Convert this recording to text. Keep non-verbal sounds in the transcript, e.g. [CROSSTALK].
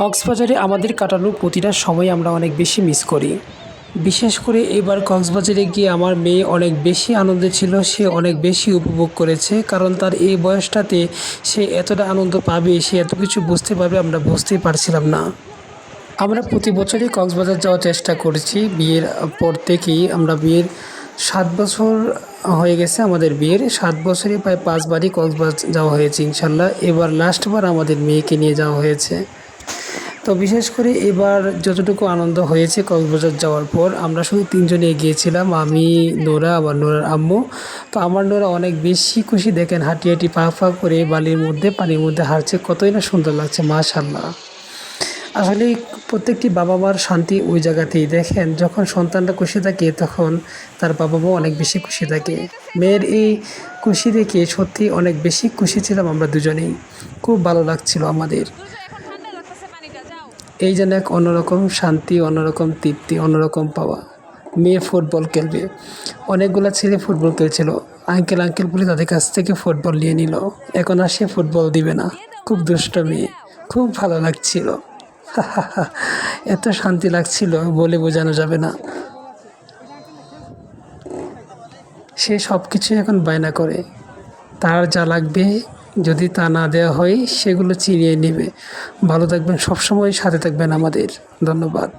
কক্সবাজারে আমাদের কাটানো প্রতিটা সময় আমরা অনেক বেশি মিস করি। বিশেষ করে এবার কক্সবাজারে গিয়ে আমার মেয়ে অনেক বেশি আনন্দে ছিল, সে অনেক বেশি উপভোগ করেছে, কারণ তার এই বয়সটাতে সে এতটা আনন্দ পাবে, সে এত কিছু বুঝতে পারবে আমরা বুঝতেই পারছিলাম না। আমরা প্রতি বছরই কক্সবাজার যাওয়ার চেষ্টা করেছি, বিয়ের পর থেকেই আমরা বিয়ের সাত বছর হয়ে গেছে আমাদের বিয়ের, সাত বছরই প্রায় পাঁচবারই কক্সবাজার যাওয়া হয়েছে ইনশাল্লাহ। এবার লাস্টবার আমাদের মেয়েকে নিয়ে যাওয়া হয়েছে। তো বিশেষ করে এবার যতটুকু আনন্দ হয়েছে কক্সবাজার যাওয়ার পর, আমরা শুধু তিনজনে গিয়েছিলাম, আমি, নোরা, আবার নোরার আম্মু। তো আমার নোরা অনেক বেশি খুশি, দেখেন হাঁটি হাঁটি পা পা করে বালির মধ্যে, পানির মধ্যে হারছে কতই না সুন্দর লাগছে মাশাল্লাহ আসলে প্রত্যেকটি বাবা মার শান্তি ওই জায়গাতেই, দেখেন যখন সন্তানরা খুশি থাকে, তখন তার বাবা মা অনেক বেশি খুশি থাকে। মেয়ের এই খুশি দেখে সত্যি অনেক বেশি খুশি ছিলাম আমরা দুজনেই। খুব ভালো লাগছিল আমাদের। এই যেন এক অন্যরকম শান্তি, অন্যরকম তৃপ্তি, অন্যরকম পাওয়া। মেয়ে ফুটবল খেলবে। অনেকগুলো ছেলে ফুটবল খেলছিল। আঙ্কেল আঙ্কেল বলে তাদের কাছ থেকে ফুটবল নিয়ে নিল। এখন আর সে ফুটবল দিবে না। খুব দুষ্ট মেয়ে। খুব ভালো লাগছিল। [LAUGHS] এত শান্তি লাগছিল বলে বোঝানো যাবে না। সে সব কিছুই এখন বায়না করে। তার যা লাগবে যদি তা না দেওয়া হয়, সেগুলো চিনিয়ে নেবে। ভালো থাকবেন, সবসময় সাথে থাকবেন আমাদের। ধন্যবাদ।